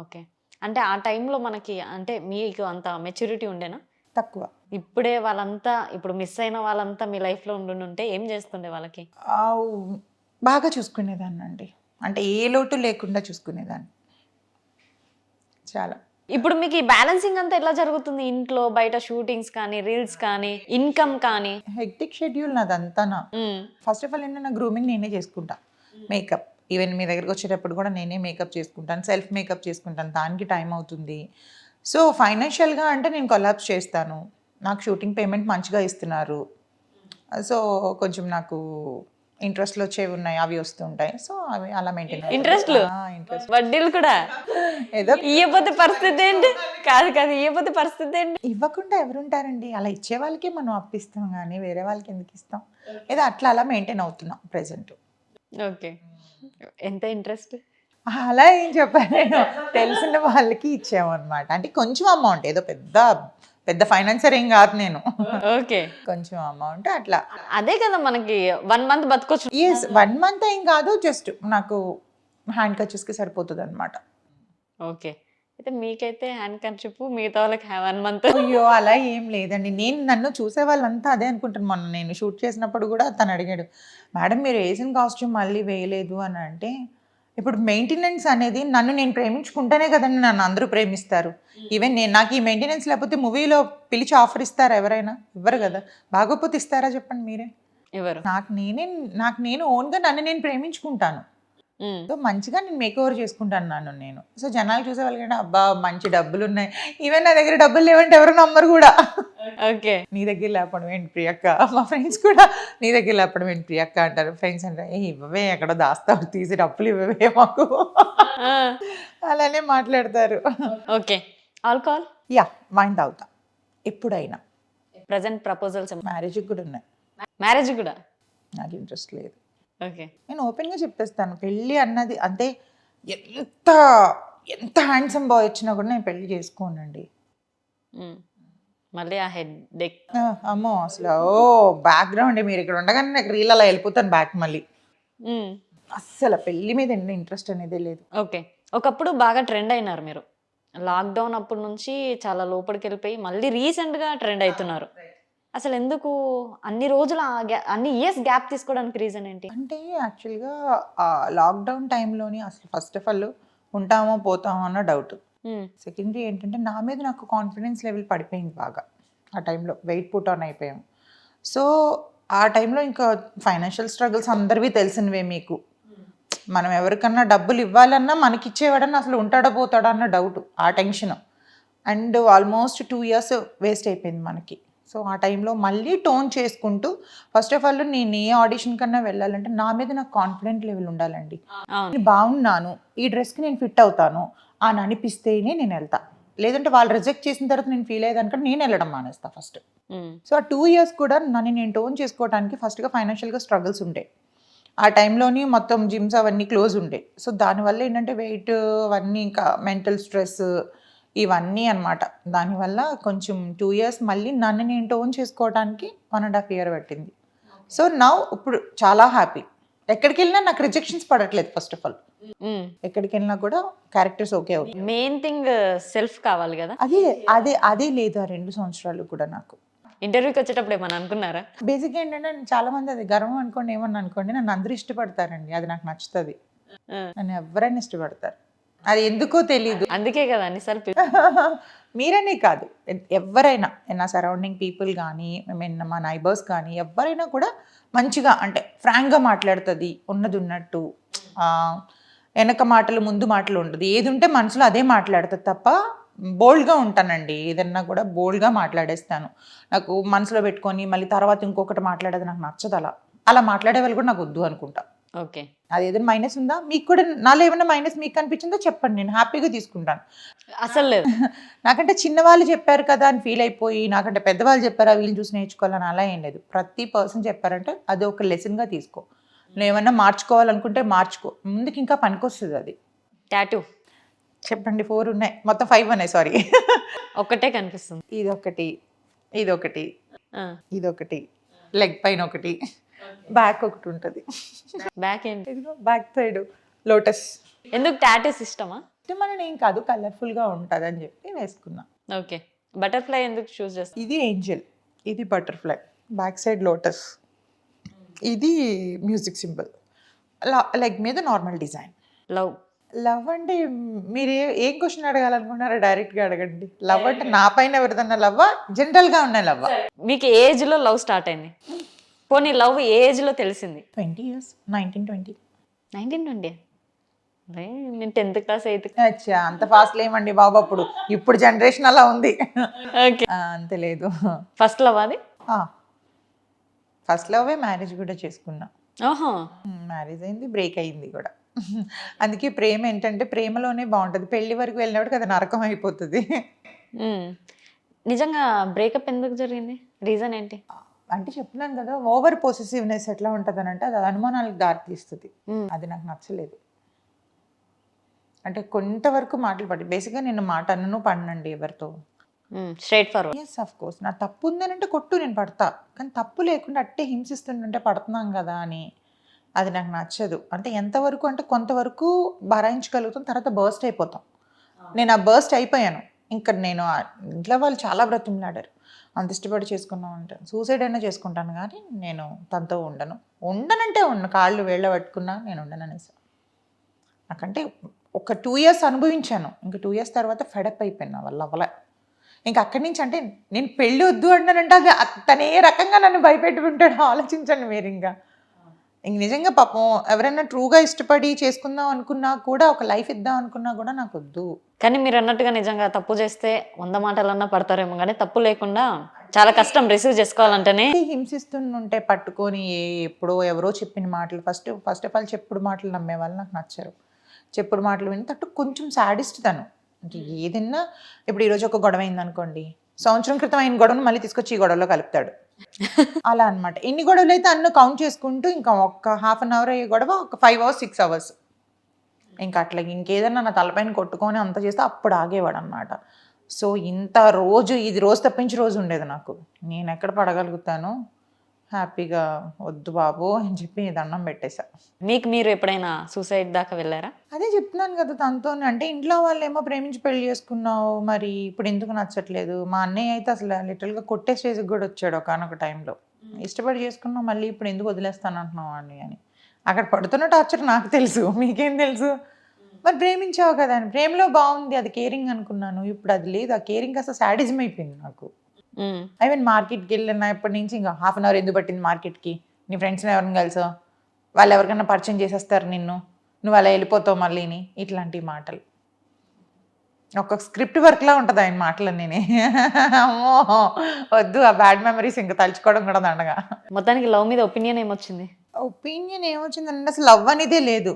B: ఓకే. అంటే ఆ టైంలో మనకి అంటే మీకు అంత మెచ్యూరిటీ ఉండేనా?
C: తక్కువ.
B: ఇప్పుడే వాళ్ళంతా ఇప్పుడు మిస్ అయిన వాళ్ళంతా మీ లైఫ్లో ఉండుంటే ఏం చేస్తుండే వాళ్ళకి?
C: బాగా చూసుకునేదాన్ని అండి అంటే ఏ లోటు లేకుండా చూసుకునేదాన్ని. చాలా.
B: ఇప్పుడు మీకు ఈ బ్యాలెన్సింగ్ అంతా ఎలా జరుగుతుంది? ఇంట్లో బయట షూటింగ్స్ కానీ రీల్స్ కానీ ఇన్కమ్ కానీ?
C: హెక్టిక్ షెడ్యూల్ నాదంతా నా
B: మ్మ్.
C: ఫస్ట్ ఆఫ్ ఆల్ ఏంటంటే నా గ్రూమింగ్ నేనే చేసుకుంటా. మేకప్. ఈవెన్ మీ దగ్గరకు వచ్చేటప్పుడు కూడా నేనే మేకప్ చేసుకుంటాను. సెల్ఫ్ మేకప్ చేసుకుంటాను. దానికి టైం అవుతుంది. సో ఫైనాన్షియల్గా అంటే నేను కొలాబ్స్ చేస్తాను. నాకు షూటింగ్ పేమెంట్ మంచిగా ఇస్తున్నారు. సో కొంచెం నాకు ఇంట్రెస్ట్లు వచ్చేవి ఉన్నాయి అవి వస్తుంటాయి సో అవి అలా మెయింటైన్
B: ఇంట్రెస్ట్లు?
C: ఇంట్రెస్ట్
B: వడ్డీలు కూడా?
C: ఏదో
B: ఇయ్యపోతే పరిస్థితి ఏంటి? కాదు కాదు ఇయ్యపోతే పరిస్థితి ఏంటి?
C: ఇవ్వకుండా ఎవరుంటారండి? అలా ఇచ్చే వాళ్ళకే మనం అప్పిస్తాం కానీ వేరే వాళ్ళకి ఎందుకు ఇస్తాం? ఏదో అట్లా అలా మెయింటైన్ అవుతున్నాం ప్రెసెంట్
B: ఓకే. ఎంత ఇంట్రెస్ట్
C: అలా ఏం చెప్పాను నేను తెలిసిన వాళ్ళకి ఇచ్చామన్నమాట అంటే కొంచెం అమౌంట్ ఏదో పెద్ద పెద్ద ఫైనాన్సర్ ఏం కాదు నేను.
B: ఓకే.
C: కొంచెం అమౌంట్ అట్లా.
B: అదే కదా మనకి వన్ మంత్ బతకొచ్చు.
C: ఎస్ వన్ మంత్ ఏం కాదు జస్ట్ నాకు హ్యాండ్ కచెస్కి సరిపోతుంది అనమాట
B: ఓకే. అయితే మీకైతే హ్యాండ్ కన్షిప్ మిగతా వాళ్ళకి వన్ మంత్.
C: అయ్యో అలా ఏం లేదండి. నేను నన్ను చూసే వాళ్ళంతా అదే అనుకుంటాను మొన్న నేను షూట్ చేసినప్పుడు కూడా తను అడిగాడు మేడం మీరు వేసిన కాస్ట్యూమ్ మళ్ళీ వేయలేదు అని అంటే ఇప్పుడు మెయింటెనెన్స్ అనేది నన్ను నేను ప్రేమించుకుంటేనే కదండి నన్ను అందరూ ప్రేమిస్తారు. ఈవెన్ నేను నాకు ఈ మెయింటెనెన్స్ లేకపోతే మూవీలో పిలిచి ఆఫర్ ఇస్తారా ఎవరైనా? ఇవ్వరు కదా. బాగోపోతే ఇస్తారా చెప్పండి మీరే?
B: ఎవరు?
C: నాకు నేనే నాకు నేను ఓన్గా నన్ను నేను ప్రేమించుకుంటాను. సో మంచిగా నేను మేక్ ఓవర్ చేసుకుంటాను నన్ను నేను. సో జనాలు చూసే వాళ్ళకంటే అబ్బా మంచి డబ్బులు ఉన్నాయి ఈవెన్ నా దగ్గర డబ్బులు లేవంటే ఎవరు నమ్మరు కూడా.
B: ఓకే.
C: నీ దగ్గర లేపడం ఏంటి ప్రియక్క మా ఫ్రెండ్స్ కూడా నీ దగ్గర లేపడం ఏంటి ప్రియక్క అంటారు. ఫ్రెండ్స్ అంటారు ఏ ఇవ్వవే ఎక్కడో దాస్తావు? తీసి డబ్బులు ఇవ్వవే మాకు. అలానే మాట్లాడతారు.
B: ఓకే. ఆల్కహాల్?
C: యా వైన్ తాగుతా. ఎప్పుడైనా.
B: ప్రజెంట్ ప్రపోజల్స్
C: మ్యారేజ్కి కూడా ఉన్నాయి.
B: మ్యారేజ్ కూడా?
C: నాకు ఇంట్రెస్ట్ లేదు. నేను ఓపెన్గా చెప్పేస్తాను. పెళ్ళి అన్నది అంటే ఎంత ఎంత హ్యాండ్సమ్ బాయ్ వచ్చినా కూడా నేను పెళ్ళి చేసుకోనండి.
B: మళ్ళీ ఆ హెడ్ డెక్
C: అమ్మో అసలు ఓ బ్యాక్గ్రౌండ్ మీరు ఇక్కడ ఉండగానే నాకు రీల్ అలా వెళ్ళిపోతాను బ్యాక్ మళ్ళీ. అస్సలు పెళ్ళి మీద ఇంట్రెస్ట్ అనేది లేదు.
B: ఓకే. ఒకప్పుడు బాగా ట్రెండ్ అయినారు మీరు. లాక్డౌన్ అప్పటి నుంచి చాలా లోపలికి వెళ్ళిపోయి మళ్ళీ recent గా ట్రెండ్ అవుతున్నారు అసలు ఎందుకు అన్ని రోజులు అన్ని ఇయర్స్ గ్యాప్ తీసుకోవడానికి రీజన్ ఏంటి?
C: అంటే యాక్చువల్గా లాక్డౌన్ టైంలోని అసలు ఫస్ట్ ఆఫ్ ఆల్ ఉంటామో పోతామో అన్న డౌట్ సెకండరీ ఏంటంటే నా మీద నాకు కాన్ఫిడెన్స్ లెవెల్ పడిపోయింది బాగా. ఆ టైంలో వెయిట్ పుట్ ఆన్ అయిపోయాం. సో ఆ టైంలో ఇంకా ఫైనాన్షియల్ స్ట్రగుల్స్ అందరివి తెలిసినవే మీకు. మనం ఎవరికన్నా డబ్బులు ఇవ్వాలన్నా మనకి ఇచ్చేవాడన్నా అసలు ఉంటాడా పోతాడా అన్న డౌట్ ఆ tension and almost two years waste అయిపోయింది మనకి. సో ఆ టైంలో మళ్ళీ టోన్ చేసుకుంటూ ఫస్ట్ ఆఫ్ ఆల్ నేను ఏ ఆడిషన్ కన్నా వెళ్ళాలంటే నా మీద నాకు కాన్ఫిడెంట్ లెవెల్ ఉండాలండి. నేను బాగున్నాను ఈ డ్రెస్కి నేను ఫిట్ అవుతాను అని అనిపిస్తేనే నేను వెళ్తా. లేదంటే వాళ్ళు రిజెక్ట్ చేసిన తర్వాత నేను ఫీల్ అయ్యేదానికంటే నేను వెళ్ళడం మానేస్తా ఫస్ట్ సో ఆ టూ ఇయర్స్ కూడా నన్ను నేను టోన్ చేసుకోవడానికి ఫస్ట్గా ఫైనాన్షియల్గా స్ట్రగుల్స్ ఉండే. ఆ టైంలోని మొత్తం జిమ్స్ అవన్నీ క్లోజ్ ఉండే. సో దానివల్ల ఏంటంటే వెయిట్ అవన్నీ ఇంకా మెంటల్ స్ట్రెస్ ఇవన్నీ అనమాట దానివల్ల కొంచెం టూ ఇయర్స్ మళ్ళీ నన్ను నేను టోన్ చేసుకోవడానికి వన్ అండ్ హాఫ్ ఇయర్ పట్టింది. సో నా ఇప్పుడు చాలా హ్యాపీ ఎక్కడికి వెళ్ళినా నాకు రిజెక్షన్స్ పడట్లేదు ఫస్ట్ ఆఫ్ ఆల్. ఎక్కడికి వెళ్ళినా కూడా క్యారెక్టర్స్ ఓకే అవుతాయి.
B: మెయిన్ థింగ్ సెల్ఫ్ కావాలి కదా?
C: అదే అదే అదే లేదు ఆ రెండు సంవత్సరాలు కూడా నాకు.
B: ఇంటర్వ్యూకి వచ్చేటప్పుడు ఏమన్నా అనుకున్నారా?
C: బేసిక్గా ఏంటంటే చాలా మంది అది గర్వం అనుకోండి ఏమన్నా అనుకోండి నన్ను అందరూ ఇష్టపడతారండి. అది నాకు నచ్చుతుంది.
B: ఆ,
C: నన్ను ఎవరైనా ఇష్టపడతారు. అది ఎందుకో తెలీదు.
B: అందుకే కదా అన్నిసార్లు <laughs>
C: మీరనే కాదు. ఎవరైనా నా సరౌండింగ్ పీపుల్ కానీ మీన్ మా నైబర్స్ కానీ ఎవరైనా కూడా మంచిగా అంటే ఫ్రాంక్గా మాట్లాడుతుంది ఉన్నది ఉన్నట్టు. వెనక మాటలు ముందు మాటలు ఉండదు. ఏది ఉంటే మనసులో అదే మాట్లాడుతుంది తప్ప బోల్డ్గా ఉంటానండి. ఏదన్నా కూడా బోల్డ్గా మాట్లాడేస్తాను. నాకు మనసులో పెట్టుకొని మళ్ళీ తర్వాత ఇంకొకటి మాట్లాడేది నాకు నచ్చదు అలా. అలా మాట్లాడే వాళ్ళు కూడా నాకు వద్దు అనుకుంటా.
B: ఓకే.
C: అది ఏదైనా మైనస్ ఉందా? మీకు కూడా నాలో ఏమైనా మైనస్ మీకు అనిపించిందో? చెప్పండి నేను హ్యాపీగా తీసుకుంటాను.
B: అసలు లేదు. <laughs>
C: నాకంటే చిన్నవాళ్ళు చెప్పారు కదా అని ఫీల్ అయిపోయి నాకంటే పెద్దవాళ్ళు చెప్పారా వీళ్ళు చూసి నేర్చుకోవాలని అలా ఏం లేదు. ప్రతి పర్సన్ చెప్పారంటే అది ఒక లెసన్గా తీసుకో. నువ్వు ఏమన్నా మార్చుకోవాలనుకుంటే మార్చుకో. ముందుకు ఇంకా పనికొస్తుంది అది.
B: టాటూ
C: చెప్పండి ఫోర్ ఉన్నాయి. మొత్తం ఫైవ్ ఉన్నాయి సారీ <laughs>
B: ఒక్కటే కనిపిస్తుంది.
C: ఇదొకటి. ఇదొకటి.
B: ఆ,
C: ఇదొకటి. లెగ్ పైన ఒకటి. బ్యాక్ ఒకటి ఉంటుంది.
B: బ్యాక్ ఏంటి
C: ఇదిగో బ్యాక్ సైడ్ లోటస్
B: ఎందుకు టాటూస్ ఇష్టమా?
C: మన ఏం కాదు కలర్ఫుల్గా ఉంటుంది అని చెప్పి వేసుకున్నా.
B: ఓకే బటర్ఫ్లై ఎందుకు చూస్ చేస్తా
C: ఇది ఏంజల్ ఇది బటర్ఫ్లై బ్యాక్ సైడ్ లోటస్ ఇది మ్యూజిక్ సింబల్ లెగ్ మీద నార్మల్ డిజైన్
B: లవ్
C: లవ్ అంటే మీరు ఏ- ఏం క్వశ్చన్ అడగాలనుకుంటున్నారో డైరెక్ట్గా అడగండి. లవ్ అంటే నా పైన ఎవరిదన్నా లవ్వా జనరల్గా ఉన్న లవ్వా
B: మీకు ఏ ఏజ్లో లవ్ స్టార్ట్ అయింది. పోనీ లవ్ ఏ ఏజ్లో తెలిసింది?
C: Twenty years nineteen twenty.
B: Nineteen twenty? నేను టెన్త్ క్లాస్ ఎయిత్
C: అచ్చా అంత ఫాస్ట్ లేమండి బాబు అప్పుడు. ఇప్పుడు జనరేషన్ అలా ఉంది.
B: ఓకే.
C: అంత లేదు.
B: ఫస్ట్ లవ్ అది?
C: ఫస్ట్ లవ్వే మ్యారేజ్ కూడా చేసుకున్నా.
B: ఓహో.
C: మ్యారేజ్ అయింది బ్రేక్ అయింది కూడా. అందుకే ప్రేమ ఏంటంటే ప్రేమలోనే బాగుంటుంది. పెళ్ళి వరకు వెళ్ళినప్పుడు కదా నరకం అయిపోతుంది.
B: నిజంగా బ్రేకప్ ఎందుకు జరిగింది? రీజన్ ఏంటి?
C: అంటే చెప్తున్నాను కదా ఓవర్ పొసెసివ్నెస్ ఎట్లా ఉంటుంది అని అంటే అది అనుమానాలకు దారి తీస్తుంది
B: మ్మ్.
C: అది నాకు నచ్చలేదు. అంటే కొంతవరకు మాటలు పడి బేసిక్గా నేను మాట అన్నను పడినండి ఎవరితో.
B: Straightforward
C: yes of course నా తప్పు ఉందనంటే కొట్టు నేను పడతా. కానీ తప్పు లేకుండా అట్టే హింసిస్తుంటే పడుతున్నాం కదా అని అది నాకు నచ్చదు. అంటే ఎంతవరకు అంటే కొంతవరకు భరాయించగలుగుతాం తర్వాత బర్స్ట్ అయిపోతాం. నేను ఆ బర్స్ట్ అయిపోయాను. ఇంకా నేను ఇంట్లో వాళ్ళు చాలా బ్రతిమలాడారు. అంత ఇష్టపడి చేసుకున్నాం అంటే సూసైడ్ అయినా చేసుకుంటాను కానీ నేను తనతో ఉండను. ఉండనంటే ఉన్న కాళ్ళు వేళ్ళ పట్టుకున్నా నేను ఉండను అనేసి నాకంటే ఒక టూ ఇయర్స్ అనుభవించాను. ఇంకా టూ ఇయర్స్ తర్వాత ఫెడప్ అయిపోయినా వాళ్ళ అవ్వలే ఇంకా అక్కడి నుంచి అంటే నేను పెళ్ళి వద్దు అంటానంటే అది తనే రకంగా నన్ను భయపెట్టుకుంటాడు ఆలోచించండి మీరు ఇంకా. ఇంక నిజంగా పాపం ఎవరైనా ట్రూగా ఇష్టపడి చేసుకుందాం అనుకున్నా కూడా ఒక లైఫ్ ఇద్దాం అనుకున్నా కూడా నాకు వద్దు.
B: కానీ మీరు అన్నట్టుగా నిజంగా తప్పు చేస్తే వంద మాటలన్నా పడతారేమో కానీ తప్పు లేకుండా చాలా కష్టం రిసీవ్ చేసుకోవాలంటేనే.
C: హింసిస్తుంటే పట్టుకొని ఏ- ఎప్పుడో ఎవరో చెప్పిన మాటలు ఫస్ట్ ఫస్ట్ ఆఫ్ ఆల్ చెప్పుడు మాటలు నమ్మే వాళ్ళు నాకు నచ్చరు. చెప్పుడు మాటలు విని తట్టు కొంచెం సాడిస్ట్ తను. అంటే ఏదైనా ఇప్పుడు ఈరోజు ఒక గొడవ అయింది అనుకోండి సంవత్సరం క్రితం అయిన గొడవను మళ్ళీ తీసుకొచ్చి ఈ గొడవలో కలుపుతాడు. <laughs> అలా అన్నమాట. ఎన్ని గొడవలు అయితే అన్ను కౌంట్ చేసుకుంటూ ఇంకా ఒక్క హాఫ్ అన్ అవర్ అయ్యే గొడవ ఒక ఫైవ్ అవర్స్ సిక్స్ అవర్స్ ఇంకా అట్లా ఇంకేదన్నా నా తలపైన కొట్టుకొని అంత చేస్తే అప్పుడు ఆగేవాడు అనమాట సో ఇంత రోజు ఇది రోజు తప్పించి రోజు ఉండేది నాకు. నేను ఎక్కడ పడగలుగుతాను? హ్యాపీగా వద్దు బాబు అని చెప్పి దండం పెట్టేశా.
B: మీకు మీరు ఎప్పుడైనా సూసైడ్ దాకా వెళ్ళారా?
C: అదే చెప్తున్నాను కదా తనతో అంటే ఇంట్లో వాళ్ళు ఏమో ప్రేమించి పెళ్ళి చేసుకున్నావు మరి ఇప్పుడు ఎందుకు నచ్చట్లేదు? మా అన్నయ్య అయితే అసలు లిటిల్గా కొట్టే స్టేజ్కి కూడా వచ్చాడు ఒకనొక టైంలో ఇష్టపడి చేసుకున్నావు మళ్ళీ ఇప్పుడు ఎందుకు వదిలేస్తాను అంటున్నావు అని అని. అక్కడ పడుతున్న టార్చర్ నాకు తెలుసు మీకేం తెలుసు? మరి ప్రేమించావు కదా అని. ప్రేమలో బాగుంది అది కేరింగ్ అనుకున్నాను. ఇప్పుడు అది లేదు ఆ కేరింగ్ అసలు సాడిజం అయిపోయింది నాకు. ఐ మీన్ మార్కెట్కి వెళ్ళిన ఇప్పటి నుంచి ఇంకా హాఫ్ అన్ అవర్ ఎందుకు పట్టింది మార్కెట్కి నీ ఫ్రెండ్స్ని ఎవరిని కలిసో? వాళ్ళు ఎవరికైనా పరిచయం చేసేస్తారు నిన్ను. నువ్వు అలా వెళ్ళిపోతావు మళ్ళీని ఇట్లాంటి మాటలు. ఒక స్క్రిప్ట్ వర్క్లా ఉంటుంది ఆయన మాటలు నేనే అమ్మో! వద్దు ఆ బ్యాడ్ మెమరీస్ ఇంకా తలుచుకోవడం కూడా దండగా.
B: మొత్తానికి లవ్ మీద ఒపీనియన్ ఏమొచ్చింది?
C: ఒపీనియన్ ఏమొచ్చిందంటే అసలు లవ్ అనేదే లేదు.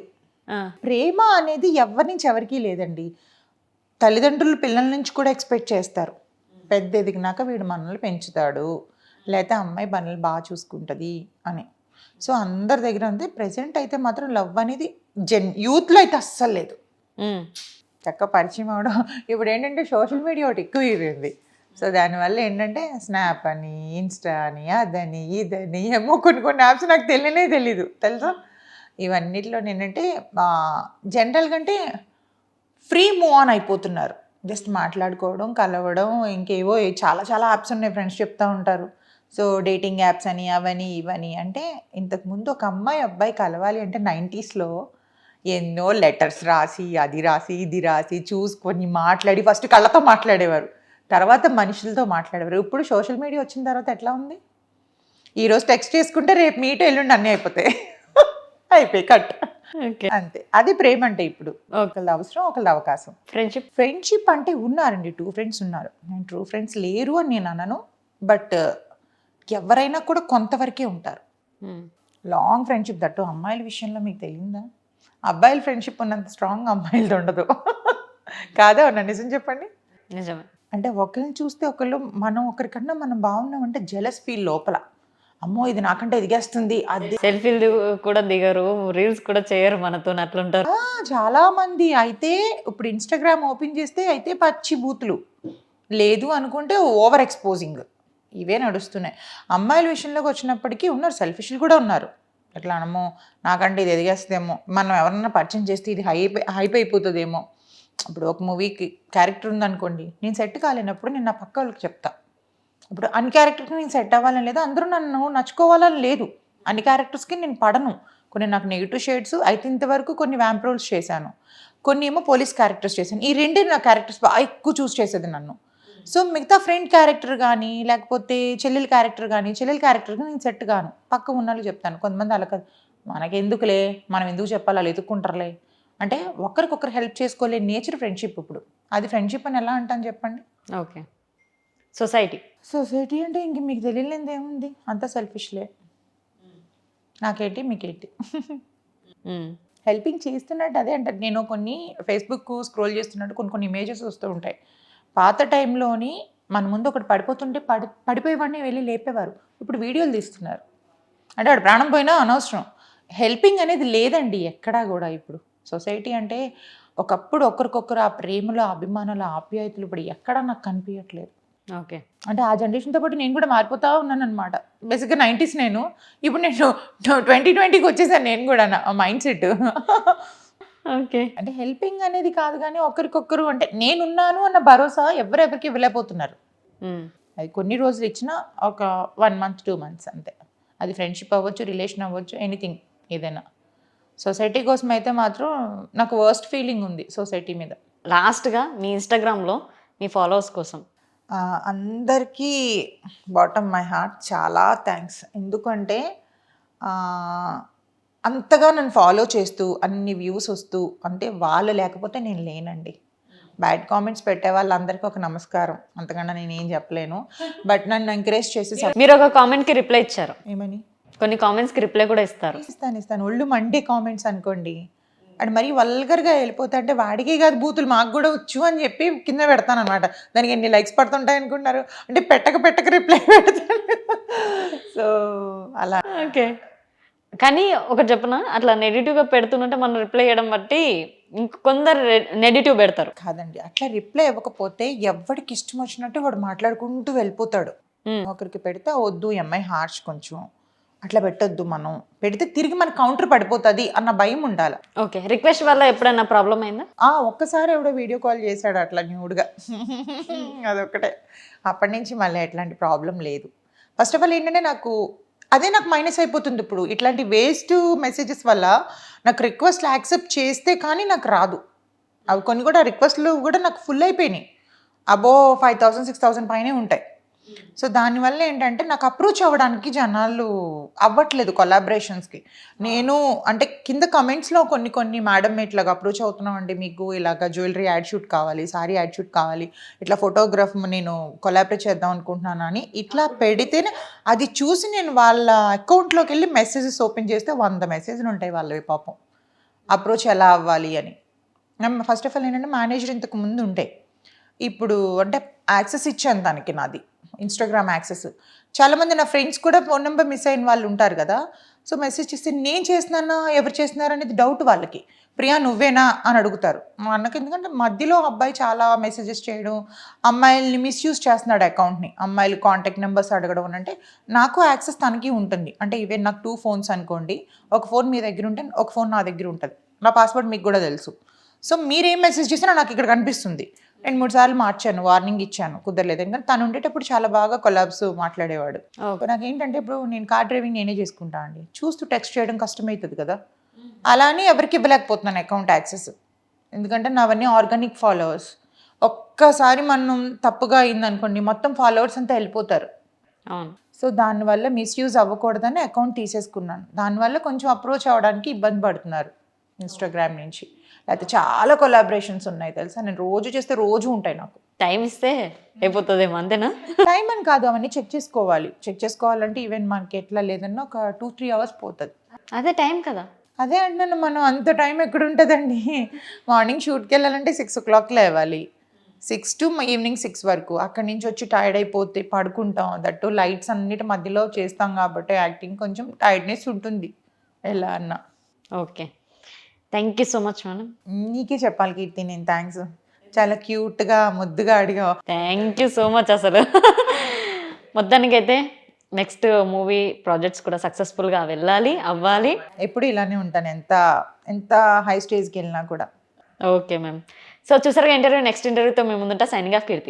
C: ప్రేమ అనేది ఎవరి నుంచి ఎవరికీ లేదండి. తల్లిదండ్రులు పిల్లల నుంచి కూడా ఎక్స్పెక్ట్ చేస్తారు. పెద్ద ఎదిగినాక వీడు మనల్ని పెంచుతాడు. లేకపోతే అమ్మాయి మనల్ని బాగా చూసుకుంటుంది అని. సో అందరి దగ్గర ఉంది. ప్రెసెంట్ అయితే మాత్రం లవ్ అనేది జెన్ యూత్లో అయితే అస్సలు లేదు. చక్క పరిచయం అవడం. ఇప్పుడు ఏంటంటే సోషల్ మీడియా ఒకటి ఎక్కువ అయిపోయింది సో దానివల్ల ఏంటంటే స్నాప్ అని ఇన్స్టా అని అదని ఇదని ఏమో కొన్ని కొన్ని యాప్స్ నాకు తెలియనే తెలీదు. తెలుసా? ఇవన్నిట్లో ఏంటంటే జనరల్ కంటే ఫ్రీ మూవ్ ఆన్ అయిపోతున్నారు. జస్ట్ మాట్లాడుకోవడం కలవడం ఇంకేవో చాలా చాలా యాప్స్ ఉన్నాయి ఫ్రెండ్స్ చెప్తా ఉంటారు. సో డేటింగ్ యాప్స్ అని అవని ఇవని అంటే ఇంతకుముందు ఒక అమ్మాయి అబ్బాయి కలవాలి అంటే నైంటీస్లో ఎన్నో లెటర్స్ రాసి అది రాసి ఇది రాసి చూసుకొని మాట్లాడి ఫస్ట్ కళ్ళతో మాట్లాడేవారు. తర్వాత మనుషులతో మాట్లాడేవారు. ఇప్పుడు సోషల్ మీడియా వచ్చిన తర్వాత ఎట్లా ఉంది? ఈరోజు టెక్స్ట్ చేసుకుంటే రేపు మీట్ ఎల్లుండి అన్నీ అయిపోతాయి. <laughs> అయిపోయి కట్. అంతే. అది ప్రేమ అంటే ఇప్పుడు. ఒకళ్ళది అవసరం ఒకళ్ళది అవకాశం.
B: ఫ్రెండ్షిప్
C: ఫ్రెండ్షిప్ అంటే ఉన్నారండి. టూ ఫ్రెండ్స్ ఉన్నారు. నేను ట్రూ ఫ్రెండ్స్ లేరు అని నేను అనను. బట్ ఎవరైనా కూడా కొంతవరకే ఉంటారు. లాంగ్ ఫ్రెండ్షిప్ దట్టు అమ్మాయిల విషయంలో మీకు తెలియదా? అబ్బాయిల ఫ్రెండ్షిప్ ఉన్నంత స్ట్రాంగ్ అమ్మాయిలతో ఉండదు. <laughs> కాదా అవునా నిజం చెప్పండి.
B: నిజమే.
C: అంటే ఒకరిని చూస్తే ఒకళ్ళు మనం ఒకరికన్నా మనం బాగున్నామంటే జెలస్ ఫీల్ లోపల. అమ్మో ఇది నాకంటే ఎదిగేస్తుంది. అది
B: సెల్ఫీలు కూడా దిగరు రీల్స్ కూడా చేయరు మనతో అట్లుంటారు.
C: చాలా మంది అయితే ఇప్పుడు ఇన్స్టాగ్రామ్ ఓపెన్ చేస్తే అయితే పచ్చి బూతులు. లేదు అనుకుంటే ఓవర్ ఎక్స్పోజింగ్. ఇవే నడుస్తున్నాయి. అమ్మాయిల విషయంలోకి వచ్చినప్పటికీ ఉన్నారు సెల్ఫిష్లు కూడా ఉన్నారు. ఎట్లా అనమో నాకంటే ఇది ఎదిగేస్తుందేమో. మనం ఎవరన్నా పరిచయం చేస్తే ఇది హై హైప్ అయిపోతుందేమో. ఇప్పుడు ఒక మూవీకి క్యారెక్టర్ ఉందనుకోండి నేను సెట్ కాలేనప్పుడు నేను నా పక్క వాళ్ళకి చెప్తా. ఇప్పుడు అన్ని క్యారెక్టర్కి నేను సెట్ అవ్వాలని లేదు. అందరూ నన్ను నచ్చుకోవాలని లేదు. అన్ని క్యారెక్టర్స్కి నేను పడను. కొన్ని నాకు నెగిటివ్ షేడ్స్ అయితే ఇంతవరకు కొన్ని వ్యాంప్ రోల్స్ చేశాను. కొన్ని ఏమో పోలీస్ క్యారెక్టర్స్ చేశాను. ఈ రెండే నా క్యారెక్టర్స్ బాగా ఎక్కువ చూస్ చేసేది నన్ను. సో మిగతా ఫ్రెండ్ క్యారెక్టర్ కానీ లేకపోతే చెల్లెల క్యారెక్టర్ కానీ చెల్లెల క్యారెక్టర్కి నేను సెట్ గాను. పక్క ఉన్న చెప్తాను. కొంతమంది అలా కాదు. మనకెందుకులే? మనం ఎందుకు చెప్పాలి? అలా ఎదుక్కుంటారులే అంటే ఒకరికొకరు హెల్ప్ చేసుకోలే. నేచర్ ఫ్రెండ్షిప్ ఇప్పుడు. అది ఫ్రెండ్షిప్ అని ఎలా అంటాను చెప్పండి?
B: Okay society.
C: సొసైటీ అంటే ఇంక మీకు తెలియలేనిది ఏముంది? అంతా సెల్ఫిష్లే నాకేంటి మీకేంటి? హెల్పింగ్ చేస్తున్నట్టు అదే అంటారు. నేను కొన్ని ఫేస్బుక్ స్క్రోల్ చేస్తున్నట్టు కొన్ని కొన్ని ఇమేజెస్ వస్తూ ఉంటాయి. పాత టైంలోని మన ముందు ఒకటి పడిపోతుంటే పడి పడిపోయేవాడిని వెళ్ళి లేపేవారు. ఇప్పుడు వీడియోలు తీస్తున్నారు. అంటే వాడు ప్రాణం పోయినా అనవసరం. హెల్పింగ్ అనేది లేదండి ఎక్కడా కూడా ఇప్పుడు. సొసైటీ అంటే ఒకప్పుడు ఒకరికొకరు ఆ ప్రేమలో అభిమానాలు ఆప్యాయతలు ఇప్పుడు ఎక్కడా నాకు కనిపించట్లేదు.
B: ఓకే.
C: అంటే ఆ జనరేషన్తో పాటు నేను కూడా మారిపోతా ఉన్నాను అనమాట బేసిక్గా నైంటీస్ నేను. ఇప్పుడు నేను ట్వంటీ ట్వంటీకి వచ్చేసాను నేను కూడా నా మైండ్ సెట్.
B: ఓకే.
C: అంటే హెల్పింగ్ అనేది కాదు కానీ ఒకరికొకరు అంటే నేనున్నాను అన్న భరోసా ఎవరెవరికి ఇవ్వలేకపోతున్నారు అది కొన్ని రోజులు ఇచ్చినా ఒక వన్ మంత్ టూ మంత్స్ అంతే. అది ఫ్రెండ్షిప్ అవ్వచ్చు రిలేషన్ అవ్వచ్చు ఎనీథింగ్ ఏదైనా. సొసైటీ కోసం అయితే మాత్రం నాకు వర్స్ట్ ఫీలింగ్ ఉంది సొసైటీ మీద.
B: లాస్ట్గా మీ ఇన్స్టాగ్రామ్లో మీ ఫాలోవర్స్ కోసం.
C: అందరికీ బాటమ్ మై హార్ట్ చాలా థ్యాంక్స్. ఎందుకంటే అంతగా నన్ను ఫాలో చేస్తూ అన్ని వ్యూస్ వస్తూ అంటే వాళ్ళు లేకపోతే నేను లేనండి. బ్యాడ్ కామెంట్స్ పెట్టే వాళ్ళందరికీ ఒక నమస్కారం. అంతకన్నా నేను ఏం చెప్పలేను. బట్ నన్ను ఎంకరేజ్ చేసి <laughs>
B: మీరు ఒక కామెంట్కి రిప్లై ఇచ్చారు.
C: ఏమని?
B: కొన్ని కామెంట్స్కి రిప్లై కూడా ఇస్తారు.
C: ఇస్తాను ఇస్తాను. ఒళ్ళు మండే కామెంట్స్ అనుకోండి. అండ్ మరీ వల్గర్గా వెళ్ళిపోతా అంటే వాడికే కాదు బూతులు మాకు కూడా వచ్చు అని చెప్పి కింద పెడతాను అనమాట దానికి ఎన్ని లైక్స్ పడుతుంటాయి అనుకుంటున్నారు? అంటే పెట్టక పెట్టక రిప్లై పెడతాను. సో అలా.
B: ఓకే. కానీ ఒకటి చెప్పనా? అట్లా నెగిటివ్గా పెడుతుంటే మనం రిప్లై చేయడం బట్టి ఇంకొందరు నెగిటివ్ పెడతారు.
C: కాదండి. అట్లా రిప్లై ఇవ్వకపోతే ఎవరికి ఇష్టం వచ్చినట్టు వాడు మాట్లాడుకుంటూ వెళ్ళిపోతాడు. ఒకరికి పెడితే వద్దు ఈ అమ్మాయి హార్ష్ కొంచెం. అట్లా పెట్టొద్దు మనం. పెడితే తిరిగి మన కౌంటర్ పడిపోతుంది అన్న భయం ఉండాలి.
B: ఓకే రిక్వెస్ట్ వల్ల ఎప్పుడైనా ప్రాబ్లం అయిందా?
C: ఆ ఒక్కసారి ఎవడో వీడియో కాల్ చేశాడు అట్లా న్యూడ్గా. <laughs> అదొక్కటే. అప్పటి నుంచి మళ్ళీ ఎట్లాంటి ప్రాబ్లం లేదు. ఫస్ట్ ఆఫ్ ఆల్ ఏంటంటే నాకు అదే నాకు మైనస్ అయిపోతుంది ఇప్పుడు. ఇట్లాంటి వేస్ట్ మెసేజెస్ వల్ల నాకు రిక్వెస్ట్లు యాక్సెప్ట్ చేస్తే కానీ నాకు రాదు. అవి కొన్ని కూడా రిక్వెస్ట్లు కూడా నాకు ఫుల్ అయిపోయినాయి. అబో ఫైవ్ థౌసండ్ సిక్స్ థౌసండ్ పైనే ఉంటాయి. సో దానివల్ల ఏంటంటే నాకు అప్రోచ్ అవ్వడానికి జనాలు అవ్వట్లేదు కొలాబరేషన్స్కి నేను అంటే కింద కమెంట్స్లో కొన్ని కొన్ని మేడం ఇట్లాగా అప్రోచ్ అవుతున్నామండి. మీకు ఇలాగ జ్యువెలరీ యాడ్ షూట్ కావాలి సారీ యాడ్ షూట్ కావాలి ఇట్లా ఫోటోగ్రాఫ్ నేను కొలాబరేట్ చేద్దాం అనుకుంటున్నాను అని ఇట్లా పెడితేనే అది చూసి నేను వాళ్ళ అకౌంట్లోకి వెళ్ళి మెసేజెస్ ఓపెన్ చేస్తే వంద మెసేజ్లు ఉంటాయి వాళ్ళవి పాపం. అప్రోచ్ ఎలా అవ్వాలి అని. ఫస్ట్ ఆఫ్ ఆల్ ఏంటంటే మేనేజర్ ఇంతకు ముందు ఉంటే ఇప్పుడు అంటే యాక్సెస్ ఇచ్చాను దానికి నాది. ఇన్స్టాగ్రామ్ యాక్సెస్ చాలామంది నా ఫ్రెండ్స్ కూడా ఫోన్ నెంబర్ మిస్ అయిన వాళ్ళు ఉంటారు కదా. సో మెసేజ్ చేస్తే నేను చేసినానా ఎవరు చేస్తున్నారు అనేది డౌట్ వాళ్ళకి. ప్రియా నువ్వేనా అని అడుగుతారు. మా అన్నకి ఎందుకంటే మధ్యలో అబ్బాయి చాలా మెసేజెస్ చేయడం అమ్మాయిల్ని మిస్యూజ్ చేస్తున్నాడు అకౌంట్ని అమ్మాయిలు కాంటాక్ట్ నెంబర్స్ అడగడం అని అంటే నాకు యాక్సెస్ తనకి ఉంటుంది. అంటే ఈవెన్ నాకు టూ ఫోన్స్ అనుకోండి ఒక ఫోన్ మీ దగ్గర ఉంటే ఒక ఫోన్ నా దగ్గర ఉంటుంది. నా పాస్వర్డ్ మీకు కూడా తెలుసు. సో మీరేం మెసేజ్ చేసినా నాకు ఇక్కడ కనిపిస్తుంది. రెండు మూడు సార్లు మార్చాను వార్నింగ్ ఇచ్చాను కుదరలేదు. ఎందుకంటే తను ఉండేటప్పుడు చాలా బాగా కొలాబ్స్ మాట్లాడేవాడు. నాకు ఏంటంటే ఇప్పుడు నేను కార్ డ్రైవింగ్ నేనే చేసుకుంటా అండి. చూస్తూ టెక్స్ట్ చేయడం కష్టమవుతుంది కదా. అలా అని ఎవరికి ఇవ్వలేకపోతున్నాను అకౌంట్ యాక్సెస్ ఎందుకంటే నావన్నీ ఆర్గానిక్ ఫాలోవర్స్ ఒక్కసారి మనం తప్పుగా అయిందనుకోండి మొత్తం ఫాలోవర్స్ అంతా వెళ్ళిపోతారు. సో దానివల్ల మిస్యూజ్ అవ్వకూడదని అకౌంట్ తీసేసుకున్నాను. దానివల్ల కొంచెం అప్రోచ్ అవ్వడానికి ఇబ్బంది పడుతున్నారు. ఇన్స్టాగ్రామ్ నుంచి. లేకపోతే చాలా కొలాబరేషన్స్ ఉన్నాయి తెలుసా? నేను రోజు చేస్తే రోజు ఉంటాయి నాకు.
B: టైం ఇస్తే అయిపోతుందేమో అంతేనా?
C: టైం అని కాదు అవన్నీ చెక్ చేసుకోవాలి. చెక్ చేసుకోవాలంటే ఈవెన్ మనకి ఎట్లా లేదన్నా ఒక టూ త్రీ అవర్స్ పోతుంది.
B: అదే టైం కదా.
C: అదే అంటున్నాను మనం అంత టైం ఎక్కడ ఉంటుందండి? మార్నింగ్ షూట్కి వెళ్ళాలంటే సిక్స్ ఓ క్లాక్ లేవాలి. సిక్స్ టు ఈవినింగ్ సిక్స్ వరకు. అక్కడి నుంచి వచ్చి టైర్డ్ అయిపోతే పడుకుంటాం. దట్టు లైట్స్ అన్నిటి మధ్యలో చేస్తాం కాబట్టి యాక్టింగ్ కొంచెం టైర్డ్నెస్ ఉంటుంది. ఎలా అన్నా.
B: Okay thank you so much madam
C: నీకే చెప్పాలి కీర్తి నేను థ్యాంక్స్ చాలా క్యూట్గా ముద్దుగా అడిగా.
B: థ్యాంక్ యూ సో మచ్ అసలు. మొత్తానికైతే నెక్స్ట్ మూవీ ప్రాజెక్ట్స్ కూడా సక్సెస్ఫుల్గా వెళ్ళాలి అవ్వాలి.
C: ఎప్పుడు ఇలానే ఉంటాను ఎంత ఎంత హై స్టేజ్కి వెళ్ళినా కూడా.
B: ఓకే మ్యామ్ సో చూసారుగా ఇంటర్వ్యూ నెక్స్ట్ ఇంటర్వ్యూతో మేము ముందుంటా సైనింగ్ ఆఫ్ కీర్తి